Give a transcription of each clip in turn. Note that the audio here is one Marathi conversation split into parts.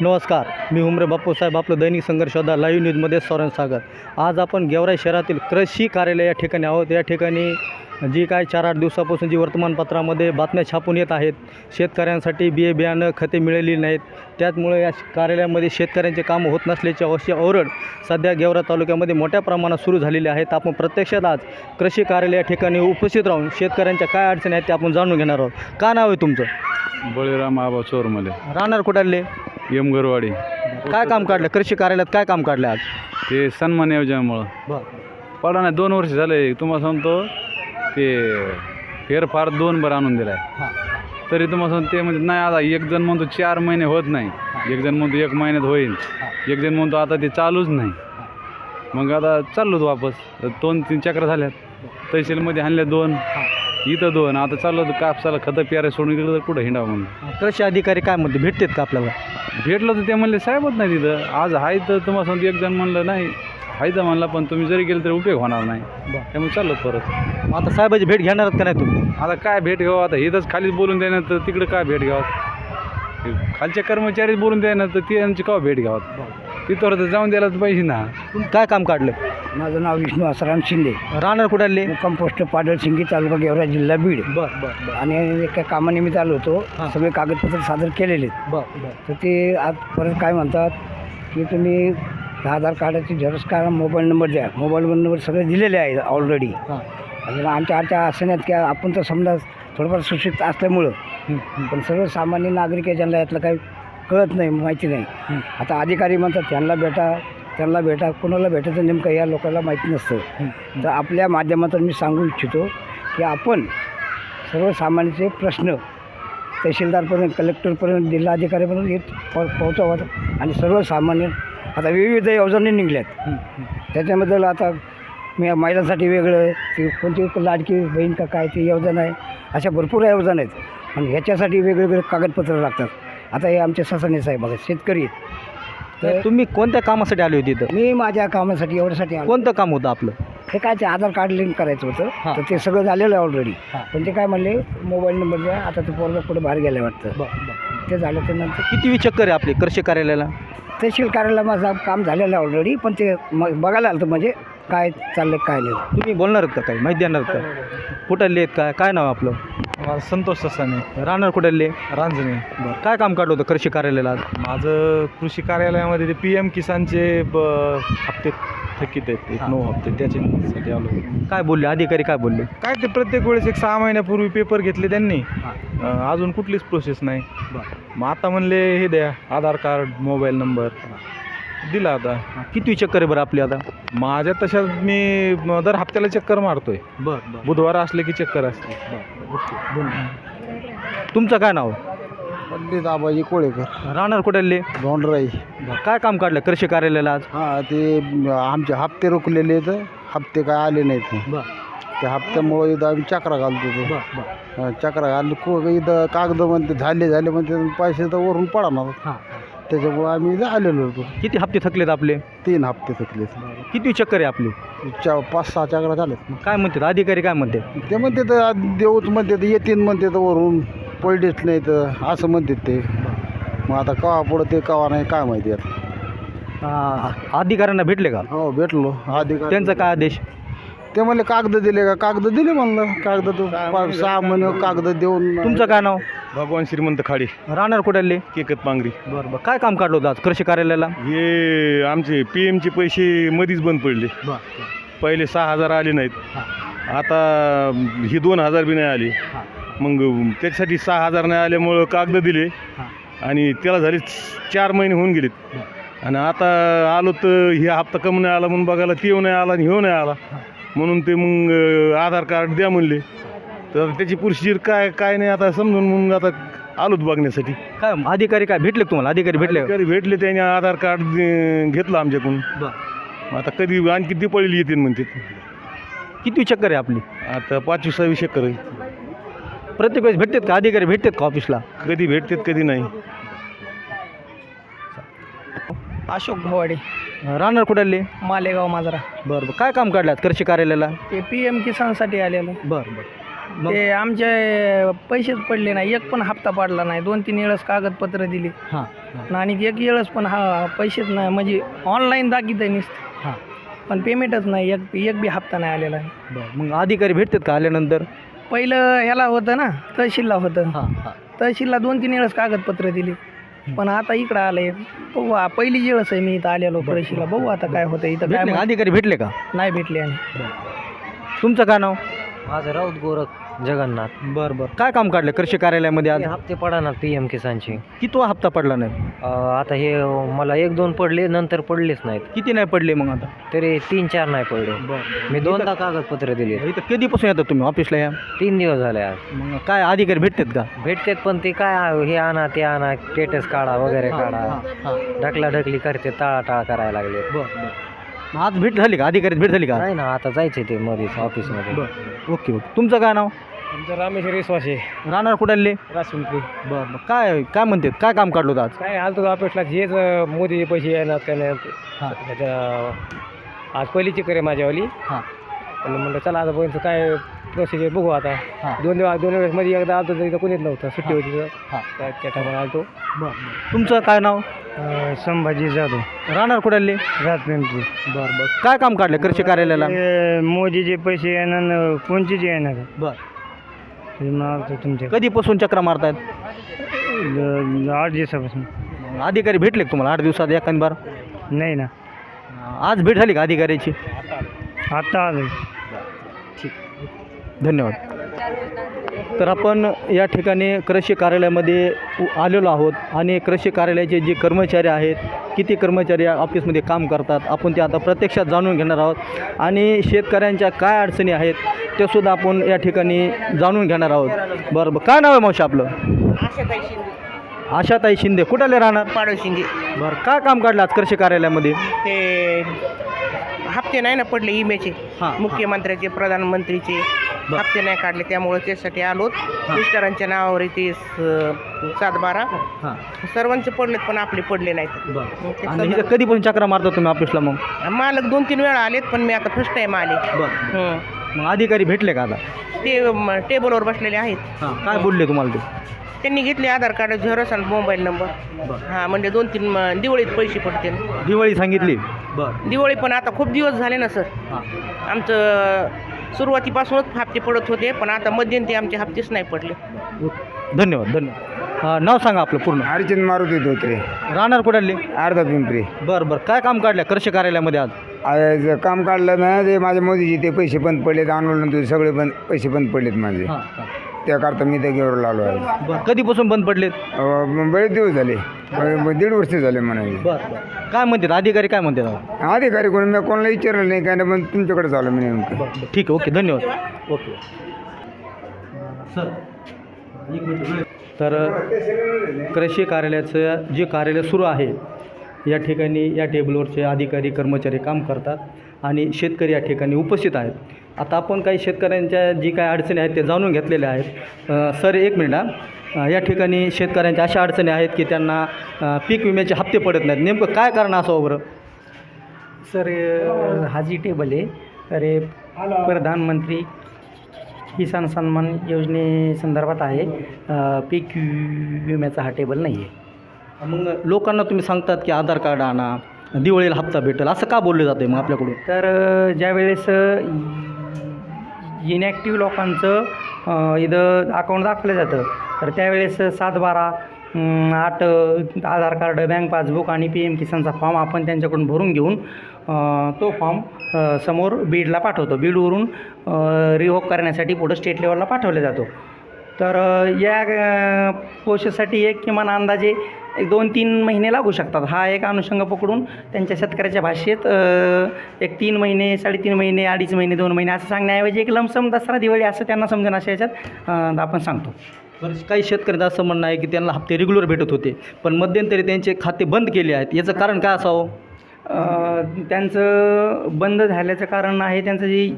नमस्कार मी उमरे बापूसाहेब आपलं दैनिक संघर्ष होता लाईव्ह न्यूजमध्ये सौरन सागर आज आपण गेवराई शहरातील कृषी कार्यालय या ठिकाणी आहोत. या ठिकाणी जी काय चार आठ दिवसापासून जी वर्तमानपत्रामध्ये बातम्या छापून येत आहेत शेतकऱ्यांसाठी बिये बियाणं खते मिळालेली नाहीत. त्याचमुळे या कार्यालयामध्ये शेतकऱ्यांचे कामं होत नसल्याची अवश्य ओरड सध्या गेवरा तालुक्यामध्ये मोठ्या प्रमाणात सुरू झालेली आहेत आपण प्रत्यक्षात आज कृषी कार्यालय या ठिकाणी उपस्थित राहून शेतकऱ्यांच्या काय अडचणी आहेत ते आपण जाणून घेणार आहोत. का नाव आहे तुमचं? बळीराम आबा चोरमले. राहणार कुठाले यमगरवाडी काय काम काढलं? कृषी कार्यालयात काय काम काढलं आज? ते सन्मान योजनेमुळं. पडा नाही दोन वर्ष झाले. तुम्हाला सांगतो ते फेरफार दोन बर आणून दिलाय. हां. तरी तुम्हाला सांगतो ते म्हणजे नाही आता एक जण म्हणतो चार महिने होत नाही. एक जण म्हणतो एक महिन्यात होईल. एक जण म्हणतो आता ते चालूच नाही. मग आता चाललोच वापस. दोन तीन चक्र झाल्यात. तहसीलमध्ये आणल्या दोन. इथं दोन. आता चाललो कापसाला खतं प्यारे सोडून इकडं तर कुठं हिंडावं म्हणून. कृषी अधिकारी काय म्हणते? भेटतात का आपल्याला? भेटलं तर ते म्हणले साहेबच नाही तिथं. आज आहे तर तुम्हाला सांगतो एक जण म्हणलं नाही आहे तर म्हणला पण तुम्ही जरी गेलं तरी उपयोग होणार नाही. त्यामुळे चाललो परत. आता साहेबाची भेट घेणार आहात का नाही तुम्ही? आता काय भेट घ्यावं? आता इथंच खालीच बोलून द्यायना तर तिकडे काय भेट घ्यावं? खालच्या कर्मचारीच बोलून द्यायना तर ती यांची का भेट घ्यावं? तिथवर तर जाऊन द्यायला तर पाहिजे ना. तुम्ही काय काम काढलं? माझं नाव विष्णू आसाराम शिंदे. राहणार कुठाले मुक्काम पोस्ट पाडळसिंगी तालुका गेवरा जिल्हा बीड. बरं बरं आणि एका कामानिमित्त आलो होतो. हां. सगळे कागदपत्र सादर केलेले आहेत. बरं बरं. तर ते आज परत काय म्हणतात की तुम्ही ह्या आधार कार्डाची झेरॉक्स काढा मोबाईल नंबर द्या. मोबाईल नंबर सगळे दिलेले आहेत ऑलरेडी हां. आणि आमच्या आमच्या असं नाहीत की आपण तर समजा थोडंफार सुशिक्षित असल्यामुळं. हं, हं. पण सर्वसामान्य नागरिक आहे ज्यांना यातलं काही कळत नाही माहिती नाही. हं. आता अधिकारी म्हणतात त्यांना भेटा त्यांना भेटा कोणाला भेटायचं नेमकं या लोकांना माहिती नसतं. तर आपल्या माध्यमातून मी सांगू इच्छितो की आपण सर्वसामान्यांचे प्रश्न तहसीलदारपर्यंत कलेक्टरपर्यंत जिल्हाधिकारीपर्यंत हे पो- पोहोचवावं आणि सर्वसामान्य आता विविध योजना निघल्यात. त्याच्याबद्दल आता मी महिलांसाठी वेगळं ती कोणती लाडकी बहीण का काय ती योजना आहे अशा भरपूर योजना आहेत आणि ह्याच्यासाठी वेगवेगळे कागदपत्र लागतात आता हे आमचे ससाने साहेब बघा शेतकरी आहेत. तर तुम्ही कोणत्या कामासाठी आले होते इथं? मी माझ्या कामासाठी एवढ्यासाठी आलो. कोणतं काम होतं आपलं? हे काय ते आधार कार्ड लिंक करायचं हां. होतं तर ते सगळं झालेलं आहे ऑलरेडी हां. पण ते काय म्हणले मोबाईल नंबर द्या आता ते पोरगा पुढे बाहेर गेलं वाटतं. ते झालं त्यानंतर किती चक्कर आहे आपली? कृषी कार्यालयाला? तहसील कार्यालयाला माझं काम झालेलं आहे ऑलरेडी पण ते म बघायला आलं होतं म्हणजे काय चाललं काय नाही. तुम्ही बोलणार आहेत का काही? माहिती देणार आहेत का? कुठाले आहेत काय काय नाव आहे आपलं संतोष ससाने. राहणार कुठाले रांजणे. बरं काय काम काढलं होतं कृषी कार्यालयाला आज? माझं कृषी कार्यालयामध्ये ते पी एम किसानचे ब हप्ते थकीत आहेत एक हां. नऊ हप्ते त्याच्यासाठी आलो काय बोलले? अधिकारी काय बोलले? काय ते प्रत्येक वेळेस एक सहा महिन्यापूर्वी पेपर घेतले त्यांनी. अं, अजून कुठलीच प्रोसेस नाही. मग आता म्हणले हे द्या आधार कार्ड मोबाईल नंबर. दिला आता. किती चक्कर आहे बरं आपली आता? माझ्या तशा मी दर हप्त्याला चक्कर मारतोय. बरं बरं. बुधवार असले की चक्कर असते. तुमचं काय नाव? पंडित आबाजी कोळेकर. राहणार कुठाले? दोंडराई काय काम काढलं कृषी कार्यालयाला आज? हां ते आमचे हप्ते रोखलेले आहेत. हप्ते काय आले नाहीत. बरं. त्या हप्त्यामुळे इथं आम्ही चक्रा घालतो तो बरं बरं. हं, चक्रा को इथं कागद म्हणते झाले झाले म्हणते पैसे तर वरून पडणार. हां. त्याच्यामुळे आम्ही आलेलो होतो. किती हप्ते थकलेत आपले? तीन हप्ते थकले किती चक्कर आहे आपली? चा पाच सहा चक्रा झाले मग काय म्हणतात? अधिकारी काय म्हणते ते म्हणते तर देऊच म्हणते तर येतीन म्हणते तर वरून पडलेच नाही तर असं म्हणतात ते. मग आता कवा पुढं ते कवा नाही काय माहिती आता. अधिकाऱ्यांना भेटले का? हो भेटलो. अधिकारी त्यांचा काय आदेश? ते म्हणले कागद दिले का? कागद दिले म्हणलं. कागद तो सहा महिने कागद देऊन तुमचं काय नाव? भगवान श्रीमंत खाडे. राहणार कुठाले केकत पांगरी. बरं बरं. काय काम काढलं होतं आज कृषी कार्यालयाला? हे आमचे पी एमचे पैसे मधीच बंद पडले. पहिले सहा हजार आले नाहीत. आता ही दोन हजार बी नाही आली. मग त्याच्यासाठी सहा हजार नाही आल्यामुळं कागद दिले. आणि त्याला झाले चार महिने होऊन गेलेत. आणि आता आलो तर हे हप्ता कमी नाही आला म्हणून बघायला ते नाही आला आणि ह्यो नाही आला. म्हणून ते मग आधार कार्ड द्या म्हणले. तर त्याची प्रोसिजर काय काय नाही आता समजून मग आता आलोच बघण्यासाठी. काय अधिकारी काय भेटले का तुम्हाला? अधिकारी भेटले का? अधिकारी भेटले त्याने आधार कार्ड अं, घेतलं आमच्याकडून. बरं. आता कधी आणखी दिपाळीला येतील म्हणते. किती चक्कर आहे आपली? आता पाचवी सहावी चक्कर आहे. प्रत्येक वेळेस भेटतात का? अधिकारी भेटतात का ऑफिसला? कधी भेटतात कधी नाही. अशोक भवाडे. राहणार कुठाले? मालेगाव माजरा. बरं बरं. काय काम काढलं आज कृषी कार्यालयाला? ते पी एम किसानसाठी आलेलो बरं बरं. मग? ते आमचे पैसेच पडले नाही. एक पण हप्ता पडला नाही. दोन तीन वेळेस कागदपत्र दिली. हां आणि एक वेळेस पण हा पैसेच नाही. म्हणजे ऑनलाईन दाखित आहे नुसतं. हां. पण पेमेंटच नाही. एक एक बी हप्ता नाही आलेला. आहे बरं. मग अधिकारी भेटतात का आल्यानंतर? पहिलं ह्याला होतं ना तहसीलला होतं. हां हां. तहसीलला दोन तीन वेळेस कागदपत्र दिली. पण आता इकडं आलंय. बघू आ- पहिली वेळच आहे मी इथं आलेलो तहसीलला. बघू आता काय होतं इथं काय भेटले का? अधिकारी भेटले का? माहित- नाही भेटले आणि. तुमचं काय नाव? माझं राऊत गोरख जगन्नाथ. बरं बरं. काय काम काढलं कृषी कार्यालयामध्ये आज? हे हप्ते पडणार पी एम किसानचे. कितवा हप्ता पडला नाही? अं, आता हे मला एक दोन पडले नंतर पडलेच नाहीत. किती नाही पडले मग आता? तरी तीन चार नाही पडले. बरं मी दोनदा कागदपत्र दिले. इथं कधीपासून येतात तुम्ही ऑफिसला या? तीन दिवस झाले आज. मग काय अधिकारी भेटतात का? भेटतेत पण ते काय हे आणा ते आणा स्टेटस काढा वगैरे काढा. ढकला ढकली करते टाळा टाळा करायला लागले. बरं. आज भेट झाली का? अधिकारी भेट झाली का? नाही ना आता जायचे ते मध्येच ऑफिसमध्ये. बरं. Okay okay. तुमचं काय नाव? आमचं रामेश्वर विश्वासे राहणार कुठाले? राजपिंपरी. बरं बरं. काय काय म्हणतात? काय काम काढलं होतं आज? काय आलतो ऑफिसला हेच मोदी पैसे येणार काय हां. आज पहिलीची करे माझ्यावाली. हां. म्हणलं चला आता पर्यंत काय प्रोसिजर बघू आता. हां. दोन दिवस दोन वेळेस मध्ये एकदा आलतो तर इथं कोणीच नव्हतं. सुट्टी होती तर. हां. त्या त्या टायमाला आलतो. बरं तुमचं काय नाव? संभाजी जाधव. राहणार कुठाले राजपिंपरी. बरं बरं. काय काम काढलं कृषी कार्यालयाला? मोदीचे पैसे येणार कोणचेच येणार बरं. तुमच्या कधीपासून चक्र मारतायत? आठ दिवसापासून. अधिकारी भेटले का तुम्हाला आठ दिवसात एखादी बार? नाही ना. आज भेट झाली का अधिकाऱ्याची? आत्ता आलं धन्यवाद. तर आपण या ठिकाणी कृषी कार्यालयामध्ये आलेलो आहोत आणि कृषी कार्यालयाचे जे कर्मचारी आहेत किती कर्मचारी या ऑफिसमध्ये काम करतात आपण ते आता प्रत्यक्षात जाणून घेणार आहोत. आणि शेतकऱ्यांच्या काय अडचणी आहेत ते सुद्धा आपण या ठिकाणी जाणून घेणार आहोत. बरं बरं. काय नाव आहे मावशी आपलं? आशाताई शिंदे. आशाताई शिंदे. कुठाले राहणार? पाडो शिंदे. बरं काय काम काढलं आज कृषी कार्यालयामध्ये? ते हप्ते नाही ना पडले इमेचे हां, मुख्यमंत्र्याचे प्रधानमंत्रीचे हप्ते नाही काढले त्यामुळे त्यासाठी आलोत. मिस्टरांच्या नावावर ते सात बारा हां. सर्वांचे पडलेत पण आपले पडले नाहीत. बरं. मग ते आणि इथं कधीपासून चक्र मारता तुम्ही ऑफिसला मग? मालक दोन तीन वेळा आलेत पण मी आता फर्स्ट टाइम आले. बरं. हं. मग अधिकारी भेटले का आता? ते म, टेबलवर बसलेले आहेत. हां. काय बोलले तुम्हाला ते? त्यांनी घेतले आधार कार्ड झेरॉक्स आणि मोबाईल नंबर. हां म्हणजे दोन तीन म, दिवाळीत पैसे पडतील. दिवाळी सांगितली? बरं. दिवाळी पण आता खूप दिवस झाले ना सर. हां. आमचं सुरुवातीपासूनच हप्ते पडत होते पण आता मध्यंतरी आमचे हप्तेच नाही पडले. धन्यवाद धन्यवाद. हां नाव सांगा आपलं पूर्ण. अर्चन मारुती धोत्रे. राहणार कुठाले? अर्धा पिंपरी. बरं बरं. काय काम काढलं कृषी कार्यालयामध्ये आज? आज काम काढलं ना ते माझे मोदीचे ते पैसे बंद पडलेत आंदोलन तुझे सगळे बंद पैसे बंद पडलेत माझे. हां हां. त्याकरता मी त्या घेऊन आलो आहे. बरं कधीपासून बंद पडलेत? अं, बरेच दिवस झाले. अं, दीड वर्ष झाले म्हणाले बरं बरं. काय म्हणतात? अधिकारी काय म्हणतात? आता? अधिकारी कोणी मी कोणाला विचारलं नाही काय नाही पण तुमच्याकडे झालं मी नेमकं. बरं बरं. ठीक आहे ओके धन्यवाद. ओके. सर तर कृषी कार्यालयाचं जे कार्यालय सुरू आहे या ठिकाणी या टेबलवरचे अधिकारी कर्मचारी काम करतात आणि शेतकरी या ठिकाणी उपस्थित आहेत. आता आपण काही शेतकऱ्यांच्या जी काही अडचणी आहेत ते जाणून घेतलेल्या आहेत. सर एक मिनिट हा. या ठिकाणी शेतकऱ्यांच्या अशा अडचणी आहेत की त्यांना पीक विम्याचे हप्ते पडत नाहीत. नेमकं काय कारण असावं बरं? सर हा जी टेबल आहे. हे प्रधानमंत्री किसान सन्मान योजनेसंदर्भात आहे. पीक विम्याचा हा टेबल नाही आहे. मग लोकांना तुम्ही सांगतात की आधार कार्ड आणा दिवाळीला हप्ता भेटेल. असं का बोललं जातं मग आपल्याकडून? तर ज्यावेळेस इनॅक्टिव्ह लोकांचं इथं अकाउंट दाखवलं जातं. तर त्यावेळेस सात बारा आठ आधार कार्ड बँक पासबुक आणि पी एम किसानचा फॉर्म आपण त्यांच्याकडून भरून घेऊन तो फॉर्म समोर बीडला पाठवतो. बीडवरून रिवोक करण्यासाठी पुढं स्टेट लेवलला पाठवला जातो. तर या प्रोसेससाठी एक किमान अंदाजे एक दोन तीन महिने लागू शकतात. हा एक अनुषंग पकडून त्यांच्या शेतकऱ्याच्या भाषेत एक तीन महिने साडेतीन महिने अडीच महिने दोन महिने असं सांगण्याऐवजी एक लमसम दसरा दिवाळी असं त्यांना समजेन अशा याच्यात आपण सांगतो. बरं काही शेतकऱ्यांचं असं म्हणणं आहे की त्यांना हप्ते रेग्युलर भेटत होते पण मध्यंतरी त्यांचे खाते बंद केले आहेत. याचं कारण काय असावं? त्यांचं बंद झाल्याचं कारण आहे त्यांचं जे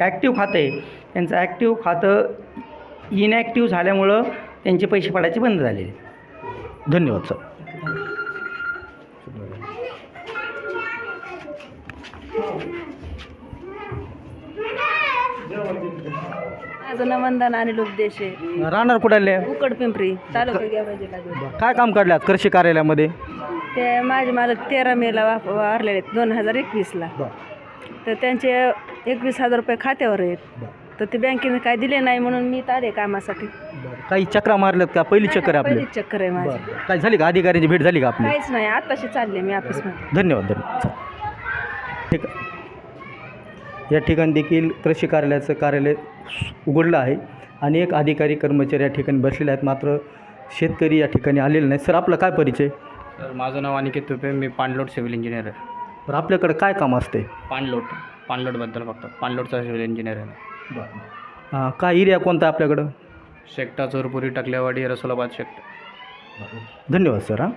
ॲक्टिव्ह खातं आहे त्यांचं ॲक्टिव्ह खातं इनॅक्टिव्ह झाल्यामुळं त्यांचे पैसे पडायचे बंद झालेले. धन्यवाद सर माझं नाव वंदना आणि लोकदेश आहे राहणार कुठाले उकड पिंपरी तालुका गेवरा जिल्हा बीड. काय काम काढले आज कृषी कार्यालयामध्ये? ते माझे मालक तेरा मेला वारलेले आहेत दोन हजार एकवीसला तर त्यांचे एकवीस हजार रुपये खात्यावर आहेत. तर ते बँकेने काय दिले नाही म्हणून मी इथं आले कामासाठी. काही चक्रा मारल्यात का? पहिली चक्कर आहे आपली? पहिलीच चक्कर आहे माझी. बरं. काय झाली का? अधिकाऱ्यांची भेट झाली का आपली? काहीच नाही. आत्ताशी चालले मी ऑफिसमध्ये धन्यवाद धन्यवाद. ठीक आहे. या ठिकाणी देखील कृषी कार्यालयाचं कार्यालय उघडलं आहे आणि एक अधिकारी कर्मचारी या ठिकाणी बसलेले आहेत. मात्र शेतकरी या ठिकाणी आलेले नाहीत. सर आपला काय परिचय? तर माझं नाव अनिकेत तुपे. मी पाणलोट सिव्हिल इंजिनियर आहे. तर आपल्याकडे काय काम असते पाणलोट. पाणलोटबद्दल फक्त. पाणलोटचा सिव्हिल इंजिनियर आहे. हां काय एरिया कोणता आपल्याकडं? शेकटा चोरपुरी टाकलेवाडी रसोलाबाद शेकटा. धन्यवाद सर हां.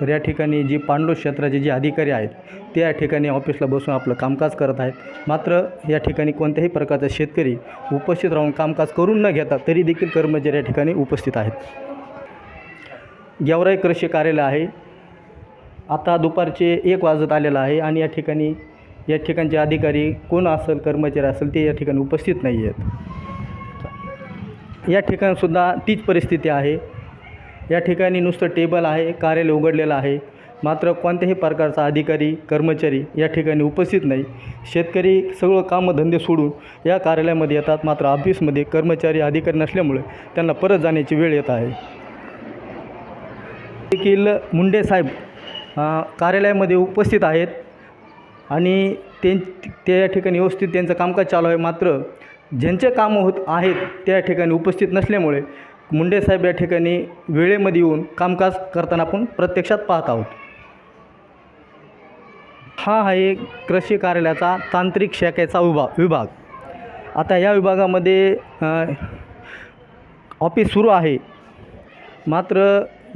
तर या ठिकाणी जी पांडव क्षेत्राचे जे अधिकारी आहेत ते या ठिकाणी ऑफिसला बसून आपलं कामकाज करत आहेत. मात्र या ठिकाणी कोणत्याही प्रकारचा शेतकरी उपस्थित राहून कामकाज करून न घेता तरी देखील कर्मचारी या ठिकाणी उपस्थित आहेत. गेवराई कृषी कार्यालय आहे. आता दुपारचे एक वाजत आलेलं आहे आणि या ठिकाणी या ठिकाणचे अधिकारी कोण असेल कर्मचारी असेल ते या ठिकाणी उपस्थित नाही आहेत. या ठिकाणसुद्धा तीच परिस्थिती आहे. या ठिकाणी नुसतं टेबल आहे कार्यालय उघडलेलं आहे. मात्र कोणत्याही प्रकारचा अधिकारी कर्मचारी या ठिकाणी उपस्थित नाही. शेतकरी सगळं कामधंदे सोडून या कार्यालयामध्ये येतात. मात्र ऑफिसमध्ये कर्मचारी अधिकारी नसल्यामुळे त्यांना परत जाण्याची वेळ येत आहे. देखील मुंडे साहेब कार्यालयामध्ये उपस्थित आहेत. आणि ते त्या या ठिकाणी व्यवस्थित त्यांचं कामकाज चालू आहे. मात्र ज्यांचे कामं होत आहेत त्या ठिकाणी उपस्थित नसल्यामुळे मुंडे साहेब या ठिकाणी वेळेमध्ये येऊन कामकाज करताना आपण प्रत्यक्षात पाहत आहोत. हा आहे कृषी कार्यालयाचा तांत्रिक शाखेचा विभाग विभाग. आता या विभागामध्ये ऑफिस सुरू आहे. मात्र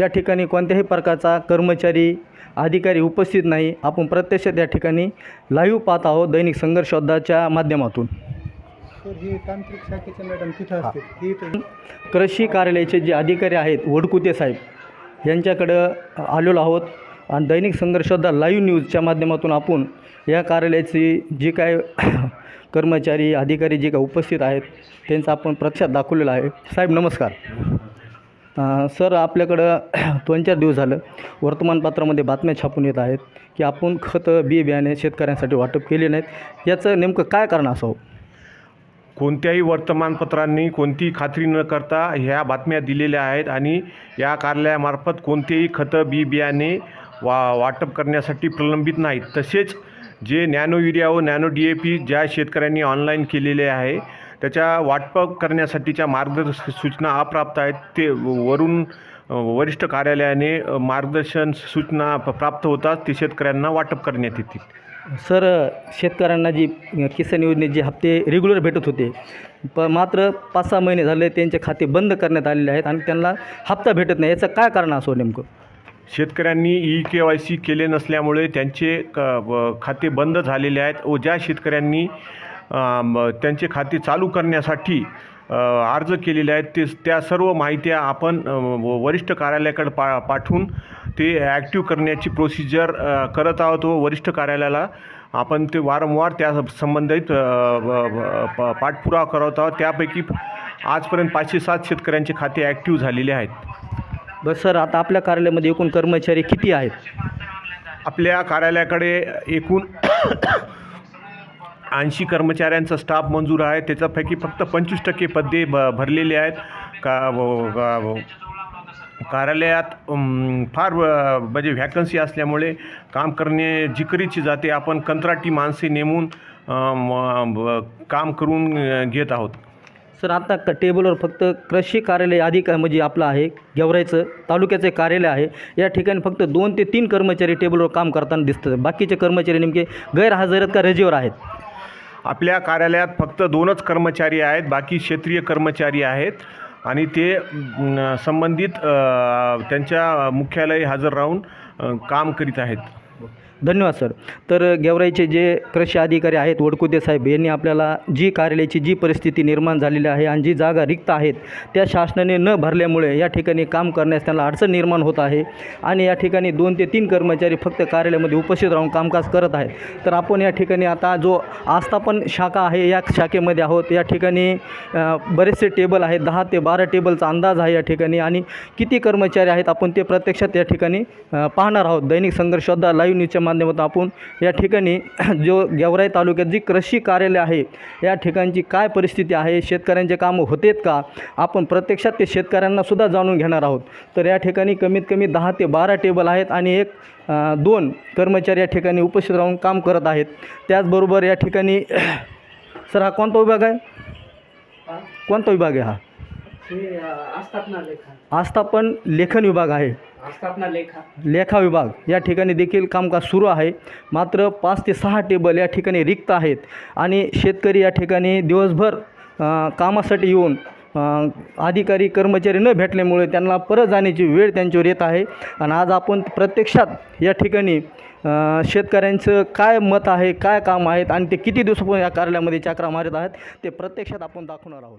या ठिकाणी कोणत्याही प्रकारचा कर्मचारी अधिकारी उपस्थित नाही. आपण प्रत्यक्षात या ठिकाणी लाईव्ह पाहत आहोत दैनिक संघर्षोद्धाच्या माध्यमातून. कृषी कार्यालयाचे जे अधिकारी आहेत वडकुते साहेब यांच्याकडं आलेलो आहोत. आणि दैनिक संघर्षोद्धा लाईव्ह न्यूजच्या माध्यमातून आपण या कार्यालयाची जी काय कर्मचारी अधिकारी जे काय उपस्थित आहेत त्यांचं आपण प्रत्यक्षात दाखवलेलं आहे. साहेब नमस्कार. सर आपल्याकडं दोन चार दिवस झालं वर्तमानपत्रामध्ये बातम्या छापून येत आहेत की आपण खतं बी बियाणे शेतकऱ्यांसाठी वाटप केले नाहीत. याचं नेमकं काय कारण असावं? कोणत्याही वर्तमानपत्रांनी कोणतीही खात्री न करता ह्या बातम्या दिलेल्या आहेत आणि या कार्यालयामार्फत कोणतेही खतं बी बियाणे वा वाटप करण्यासाठी प्रलंबित नाहीत. तसेच जे नॅनो युरिया व नॅनो डी ए पी ज्या शेतकऱ्यांनी ऑनलाईन केलेले आहे त्याच्या वाटप करण्यासाठीच्या मार्गदर्शक सूचना अप्राप्त आहेत. ते वरून वरिष्ठ कार्यालयाने मार्गदर्शन सूचना प्राप्त होतात ते शेतकऱ्यांना वाटप करण्यात येतील. सर शेतकऱ्यांना जी किसान योजनेत जे हप्ते रेग्युलर भेटत होते. प मात्र पाच सहा महिने झाले त्यांचे खाते बंद करण्यात आलेले आहेत आणि त्यांना हप्ता भेटत नाही. याचं काय कारण असो नेमकं? शेतकऱ्यांनी ई के वाय सी केले नसल्यामुळे त्यांचे क खाते बंद झालेले आहेत व ज्या शेतकऱ्यांनी त्यांचे खाते चालू करण्यासाठी अर्ज केलेले आहेत. ते त्या सर्व माहित्या आपण वरिष्ठ कार्यालयाकडे पा पाठवून ते ॲक्टिव्ह करण्याची प्रोसिजर करत आहोत व वरिष्ठ कार्यालयाला आपण ते वारंवार त्या संबंधित पाठपुरावा करत आहोत. त्यापैकी आजपर्यंत पाचशे सात शेतकऱ्यांचे खाते ॲक्टिव्ह झालेले आहेत. बस सर आता आपल्या कार्यालयामध्ये एकूण कर्मचारी किती आहेत? आपल्या कार्यालयाकडे एकूण ऐंशी कर्मचाऱ्यांचा स्टाफ मंजूर आहे. त्याच्यापैकी फक्त पंचवीस टक्के पदे भ भरलेले आहेत. का कार्यालयात फार म्हणजे व्हॅकन्सी असल्यामुळे काम करणे जिकरीची जाते. आपण कंत्राटी माणसे नेमून ब- काम करून घेत आहोत. सर आता क टेबलवर फक्त कृषी कार्यालय अधिका म्हणजे आपलं आहे गेवरायचं तालुक्याचं कार्यालय आहे. या ठिकाणी फक्त दोन ते तीन कर्मचारी टेबलवर काम करताना दिसतात. बाकीचे कर्मचारी नेमके गैरहजर आहेत का रजेवर आहेत? आपल्या कार्यालयात फक्त दोनच कर्मचारी आहेत बाकी क्षेत्रीय कर्मचारी आहेत. आणि ते संबंधित त्यांच्या मुख्यालयी हजर राहून काम करीत आहेत. धन्यवाद सर. तर गेवराईचे जे कृषी अधिकारी आहेत वडकुते साहेब यांनी आपल्याला जी कार्यालयाची जी परिस्थिती निर्माण झालेली आहे आणि जी जागा रिक्त आहेत त्या शासनाने न भरल्यामुळे या ठिकाणी काम करण्यास त्यांना अडचण निर्माण होत आहे आणि या ठिकाणी दोन ते तीन कर्मचारी फक्त कार्यालयामध्ये उपस्थित राहून कामकाज करत आहेत. तर आपण या ठिकाणी आता जो आस्थापन शाखा आहे या शाखेमध्ये आहोत. या ठिकाणी बरेचसे टेबल आहेत दहा ते बारा टेबलचा अंदाज आहे या ठिकाणी आणि किती कर्मचारी आहेत आपण ते प्रत्यक्षात या ठिकाणी पाहणार आहोत. दैनिक संघर्ष लाईव्ह न्यूजच्या माध्यमातून आपण या ठिकाणी जो गेवराई तालुक्यात जी कृषी कार्यालय आहे या ठिकाणची काय परिस्थिती आहे शेतकऱ्यांचे कामं होतेत का आपण प्रत्यक्षात ते शेतकऱ्यांनासुद्धा जाणून घेणार आहोत. तर या ठिकाणी कमीत कमी दहा ते बारा टेबल आहेत आणि एक दोन कर्मचारी या ठिकाणी उपस्थित राहून काम करत आहेत. त्याचबरोबर या ठिकाणी सर हा कोणता विभाग आहे? कोणता विभाग आहे हा? आस्थापन लेखन. विभाग आहे. लेखा विभाग. या ठिकाणी देखील कामकाज सुरू आहे. मात्र पाच ते सहा टेबल या ठिकाणी रिक्त आहेत. आणि शेतकरी या ठिकाणी दिवसभर अ, कामासाठी येऊन अ, अधिकारी कर्मचारी न भेटल्यामुळे त्यांना परत जाण्याची वेळ त्यांच्यावर येत आहे. आणि आज आपण प्रत्यक्षात या ठिकाणी अ, शेतकऱ्यांचं काय मत आहे काय काम आहेत आणि ते किती दिवसापासून या कार्यालयामध्ये चक्रा मारत आहेत ते प्रत्यक्षात आपण दाखवणार आहोत.